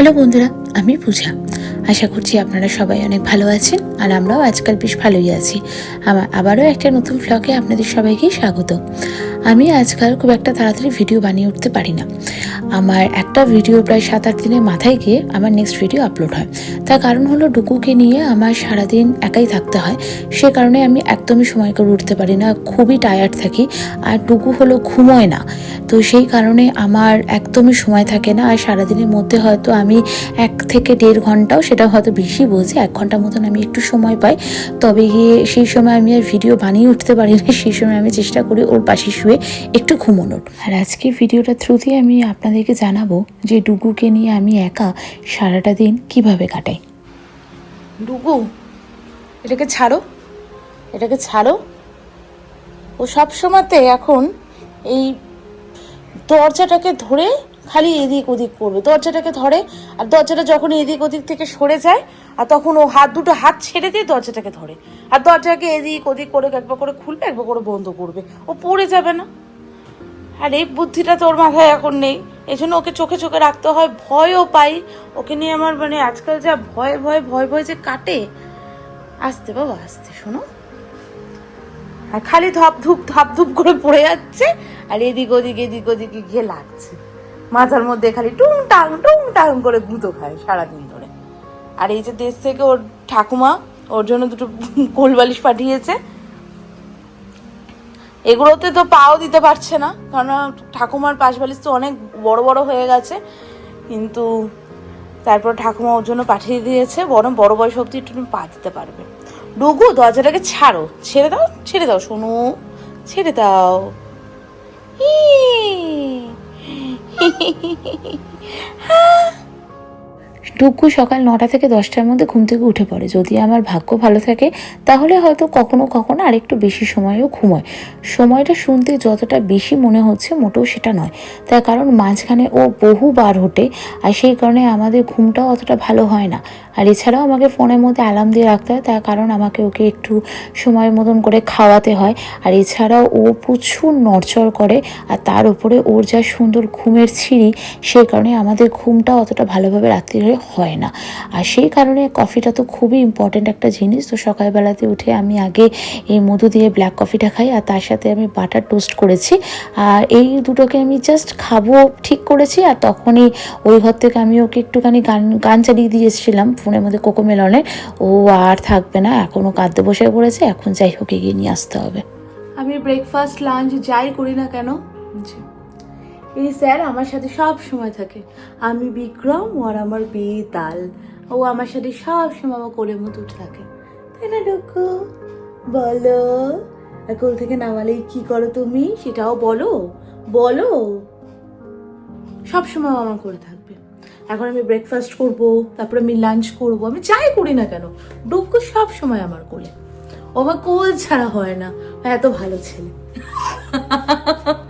Hello বন্ধুরা, আমি পূজা। আশা করছি আপনারা সবাই অনেক ভালো আছেন আর আমরাও আজকাল বেশ ভালোই আছি। আমার আবারও একটা নতুন ব্লগে আপনাদের সবাইকেই স্বাগত। আমি আজকাল খুব একটা তাড়াতাড়ি ভিডিও বানিয়ে উঠতে পারি না। আমার একটা ভিডিও প্রায় সাত আট দিনের মাথায় গিয়ে আমার নেক্সট ভিডিও আপলোড হয়। তার কারণ হলো ডুকুকে নিয়ে আমার সারাদিন একাই থাকতে হয়। সে কারণে আমি একদমই সময় করে উঠতে পারি না, খুবই টায়ার্ড থাকি আর ডুকু হলো ঘুমোয় না। তো সেই কারণে আমার একদমই সময় থাকে না আর সারাদিনের মধ্যে হয়তো আমি এক থেকে দেড় ঘন্টাও সেটা হয়তো বেশি বলছি, এক ঘণ্টা মতন আমি একটু সময় পাই। তবে গিয়ে সেই সময় আমি আর ভিডিও বানিয়ে উঠতে পারি না, সেই সময় আমি চেষ্টা করি ওর পাশে শুয়ে একটু ঘুমোনোর আর আজকে ভিডিওটা থ্রুতে আমি আপনাদেরকে জানাব যে ডুগুকে নিয়ে আমি একা সারাটা দিন কীভাবে কাটাই। ডুগু, এটাকে ছাড়ো। এটাকে ছাড়ো। ও সব সময়তে এখন এই দরজাটাকে ধরে খালি এদিক ওদিক করবে। দরজাটাকে ধরে আর দরজাটা যখন এদিক ওদিক থেকে সরে যায় আর তখন ও হাত দুটো হাত ছেড়ে দিয়ে দরজাটাকে ধরে। আর দরজাকে এদিক ওদিক করে একবার করে খুলবে, একবার করে বন্ধ করবে। ও পড়ে যাবে না। আর এই বুদ্ধিটা তোর মাথায় এখন নেই। এই জন্য ওকে চোখে চোখে রাখতে হয়, ভয়ও পাই। ওকে নিয়ে আমার মানে আজকাল যা ভয় ভয় ভয় ভয় যে কাটে। আসতে বাবা, আসতে শোনো। আর খালি ধপ ধুপ ধপ ধুপ করে পড়ে যাচ্ছে। আর এদিক ওদিক, এদিক ওদিকে গিয়ে লাগছে। মাথার মধ্যে খালি টুং টাং টুং টাং করে গুঁতো খায় সারাদিন ধরে। আর এই যে দেশ থেকে ওর ঠাকুমা ওর জন্য দুটো কোল বালিশ পাঠিয়েছে এগুলোতে তো পাও দিতে পারছে না কারণ ঠাকুমার পাশ বালিশ তো অনেক বড় বড় হয়ে গেছে কিন্তু তারপর ঠাকুমা ওর জন্য পাঠিয়ে দিয়েছে বরং বড় বয়স অব্দি একটু পা দিতে পারবে ডুগু দরজাটাকে ছাড়ো ছেড়ে দাও ছেড়ে দাও শোনো ছেড়ে দাও ই টুকু সকাল নটা থেকে দশটার মধ্যে ঘুম থেকে উঠে পড়ে। যদি আমার ভাগ্য ভালো থাকে, তাহলে হয়তো কখনো কখনো আরেকটু বেশি সময়ও ঘুমোয়। সময়টা শুনতে যতটা বেশি মনে হচ্ছে মোটেও সেটা নয়। তার কারণ মাঝখানে ও বহুবার ওঠে আর সেই কারণে আমাদের ঘুমটাও অতটা ভালো হয় না। আর এছাড়াও আমাকে ফোনের মধ্যে অ্যালার্ম দিয়ে রাখতে হয়, তার কারণ আমাকে ওকে একটু সময় মতন করে খাওয়াতে হয়। আর এছাড়াও ও প্রচুর নড়চড় করে আর তার উপরে ওর যা সুন্দর ঘুমের ছিঁড়ি, সেই কারণে আমাদের ঘুমটা অতটা ভালোভাবে রাত্রিরে হয় না। আর সেই কারণে কফিটা তো খুবই ইম্পর্ট্যান্ট একটা জিনিস। তো সকালবেলাতে উঠে আমি আগে এই মধু দিয়ে ব্ল্যাক কফিটা খাই আর তার সাথে আমি বাটার টোস্ট করেছি। আর এই দুটোকে আমি জাস্ট খাব, ঠিক করেছি আর তখনই ওই ঘর থেকে আমি ওকে একটুখানি গান গান চালিয়ে দিয়ে এসেছিলাম ফোনের মধ্যে কোকো মেলনে। ও আর থাকবে না এখনও কাঁদতে বসে পড়েছে। এখন যাই হোক, এগিয়ে নিয়ে আসতে হবে। আমি ব্রেকফাস্ট লাঞ্চ যাই করি না কেন। এই স্যার আমার সাথে সব সময় থাকে। আমি বিক্রম আর আমার বেতাল। ও আমার সাথে সব সময় আমার কোলের মতো উঠে থাকে। তাই না, ডুকু? বলো। কোল থেকে নামালেই কি করো তুমি? সেটাও বলো। বলো। সব সময় আমার করে থাকবে। এখন আমি ব্রেকফাস্ট করব, তারপরে আমি লাঞ্চ করব, আমি যাই করি না কেন? ডুকু সব সময় আমার কোলে। ও আমার কোল ছাড়া হয় না। এত ভালো ছেলে।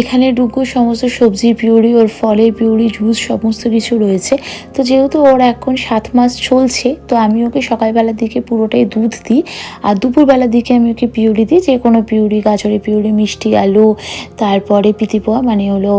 এখানে ডুগু সমস্ত সবজির পিউরি, ওর ফলের পিউরি, জুস, সমস্ত কিছু রয়েছে। তো যেহেতু ওর এখন সাত মাস চলছে, তো আমি ওকে সকালবেলার দিকে পুরোটাই দুধ দিই। আর দুপুরবেলার দিকে আমি ওকে পিউরি দিই, যে কোনো পিউরি, গাজরের পিউরি, মিষ্টি, আলু, তারপরে পিতিপোয়া মানে হলো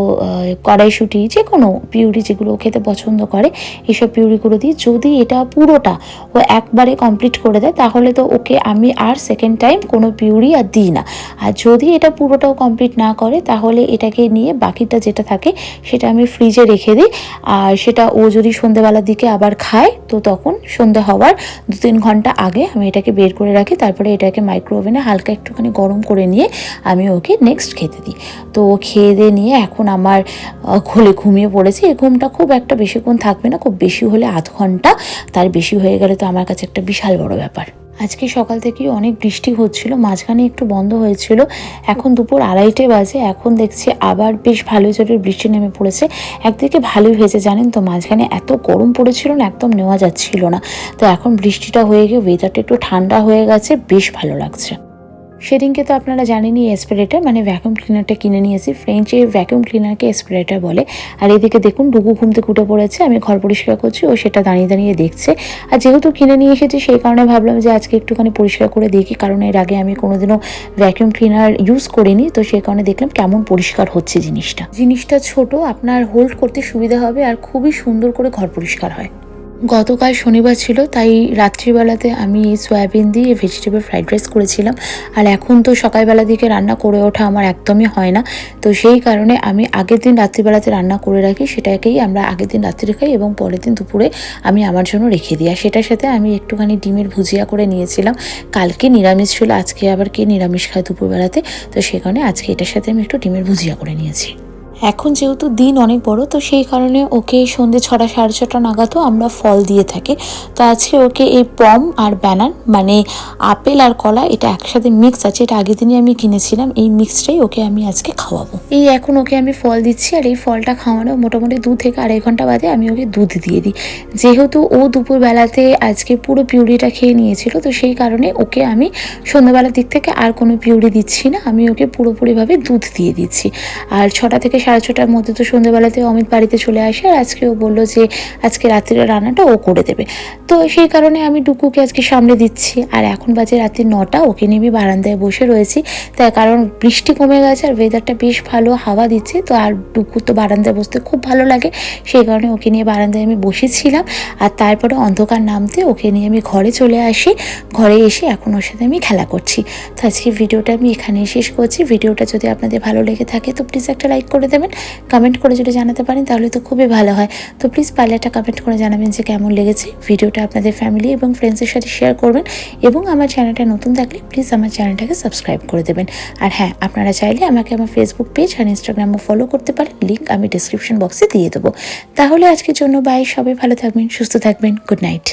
কড়াইশুঁটি, যে কোনো পিউরি যেগুলো খেতে পছন্দ করে, এসব পিউরিগুলো দিই। যদি এটা পুরোটা ও একবারে কমপ্লিট করে দেয়, তাহলে তো ওকে আমি আর সেকেন্ড টাইম কোনো পিউরি আর দিই না। আর যদি এটা পুরোটাও কমপ্লিট না করে, তাহলে এটাকে নিয়ে বাকিটা যেটা থাকে সেটা আমি ফ্রিজে রেখে দিই। আর সেটা ও যদি সন্ধেবেলার দিকে আবার খায়, তো তখন সন্ধে হওয়ার দু তিন ঘণ্টা আগে আমি এটাকে বের করে রাখি। তারপরে এটাকে মাইক্রো ওভেনে হালকা একটুখানি গরম করে নিয়ে আমি ওকে নেক্সট খেতে দিই। তো খেয়ে দিয়ে নিয়ে এখন আমার ঘোলে ঘুমিয়ে পড়েছে। এই ঘুমটা খুব একটা বেশিক্ষণ থাকবে না, খুব বেশি হলে আধ ঘণ্টা। তার বেশি হয়ে গেলে তো আমার কাছে একটা বিশাল বড় ব্যাপার। আজকে সকাল থেকে অনেক বৃষ্টি হচ্ছিল, মাঝখানে একটু বন্ধ হয়েছিল। এখন দুপুর আড়াইটে বাজে, এখন দেখছি আবার বেশ ভালোই জোরের বৃষ্টি নেমে পড়েছে। একদিকে ভালোই হয়েছে জানেন তো, মাঝখানে এত গরম পড়েছিল না, একদম নেওয়া যাচ্ছিল না। তো এখন বৃষ্টিটা হয়ে গিয়ে ওয়েদারটা একটু ঠান্ডা হয়ে গেছে, বেশ ভালো লাগছে। সেদিনকে তো আপনারা জানেনই স্প্রেটা মানে ভ্যাকুম ক্লিনারটা কিনে নিয়েছি। ফ্রেঞ্চে ভ্যাকুয়াম ক্লিনারকে স্প্রেটার বলে। আর এদিকে দেখুন, ডুগু ঘুম থেকে পড়েছে, আমি ঘর পরিষ্কার করছি, ও সেটা দাঁড়িয়ে দাঁড়িয়ে দেখছে। আর যেহেতু কিনে নিয়ে এসেছি, সেই কারণে ভাবলাম যে আজকে একটুখানি পরিষ্কার করে দেখি, কারণ এর আগে আমি কোনোদিনও ভ্যাকুয়াম ক্লিনার ইউজ করিনি, তো সেই কারণে দেখলাম কেমন পরিষ্কার হচ্ছে জিনিসটা। জিনিসটা ছোট, আপনার হোল্ড করতে সুবিধা হবে, আর খুবই সুন্দর করে ঘর পরিষ্কার হয়। গতকাল শনিবার ছিল, তাই রাত্রিবেলাতে আমি সয়াবিন দিয়ে ভেজিটেবল ফ্রাইড রাইস করেছিলাম। আর এখন তো সকালবেলা দিকে রান্না করে ওঠা আমার একদমই হয় না। তো সেই কারণে আমি আগের দিন রাত্রিবেলাতে রান্না করে রাখি, সেটাকেই আমরা আগের দিন রাত্রি খাই এবং পরের দিন দুপুরে আমি আমার জন্য রেখে দিই। আর সেটার সাথে আমি একটুখানি ডিমের ভুজিয়া করে নিয়েছিলাম। কালকে নিরামিষ ছিল, আজকে আবার কে নিরামিষ খায় দুপুরবেলাতে? তো কারণে আজকে এটার সাথে আমি একটু ডিমের ভুজিয়া করে নিয়েছি। এখন যেহেতু দিন অনেক বড়, তো সেই কারণে ওকে সন্ধে ছটা, সাড়ে ছটা নাগাদও আমরা ফল দিয়ে থাকি। তো আজকে ওকে এই পম আর ব্যানান মানে আপেল আর কলা, এটা একসাথে মিক্স আছে, এটা আগের দিনই আমি কিনেছিলাম, এই মিক্সটাই ওকে আমি আজকে খাওয়াবো। এই এখন ওকে আমি ফল দিচ্ছি, আর এই ফলটা খাওয়ানো মোটামুটি দু থেকে আড়াই ঘণ্টা বাদে আমি ওকে দুধ দিয়ে দিই। যেহেতু ও দুপুরবেলাতে আজকে পুরো পিউরিটা খেয়ে নিয়েছিল, তো সেই কারণে ওকে আমি সন্ধ্যাবেলার দিক থেকে আর কোনো পিউরি দিচ্ছি না, আমি ওকে পুরোপুরিভাবে দুধ দিয়ে দিচ্ছি। আর ছটা থেকে সাড়ে ছটার মধ্যে তো সন্ধ্যাবেলাতে অমিত বাড়িতে চলে আসে আর আজকে ও বলল যে আজকে রাত্রির রান্নাটা ও করে দেবে। তো সেই কারণে আমি ডুকুকে আজকে সামনে দিচ্ছি। আর এখন বাজে রাত্রি নটা, ওকে নিয়ে আমি বারান্দায় বসে রয়েছি। তার কারণ বৃষ্টি কমে গেছে আর ওয়েদারটা বেশ ভালো হাওয়া দিচ্ছে। তো আর ডুকুর তো বারান্দায় বসতে খুব ভালো লাগে। সেই কারণে ওকে নিয়ে বারান্দায় আমি বসেছিলাম। আর তারপরে অন্ধকার নামতে ওকে নিয়ে আমি ঘরে চলে আসি। ঘরে এসে এখন ওর সাথে আমি খেলা করছি। তো আজকে ভিডিওটা আমি এখানেই শেষ করছি। ভিডিওটা যদি আপনাদের ভালো লেগে থাকে তো প্লিজ একটা লাইক করে দেবেন কমেন্ট করে যদি জানাতে পারেন, তাহলে তো খুবই ভালো হয়। তো প্লিজ পারলে একটা কমেন্ট করে জানাবেন যে কেমন লেগেছে ভিডিওটা আপনাদের ফ্যামিলি এবং ফ্রেন্ডসের সাথে শেয়ার করবেন এবং আমার চ্যানেলটা নতুন থাকলে প্লিজ আমার চ্যানেলটাকে সাবস্ক্রাইব করে দেবেন। আর হ্যাঁ আপনারা চাইলে আমাকে আমার ফেসবুক পেজ আর ইনস্টাগ্রামও ফলো করতে পারেন লিঙ্ক আমি ডিসক্রিপশন বক্সে দিয়ে দেবো। তাহলে আজকের জন্য বাই সবাই ভালো থাকবেন, সুস্থ থাকবেন গুড নাইট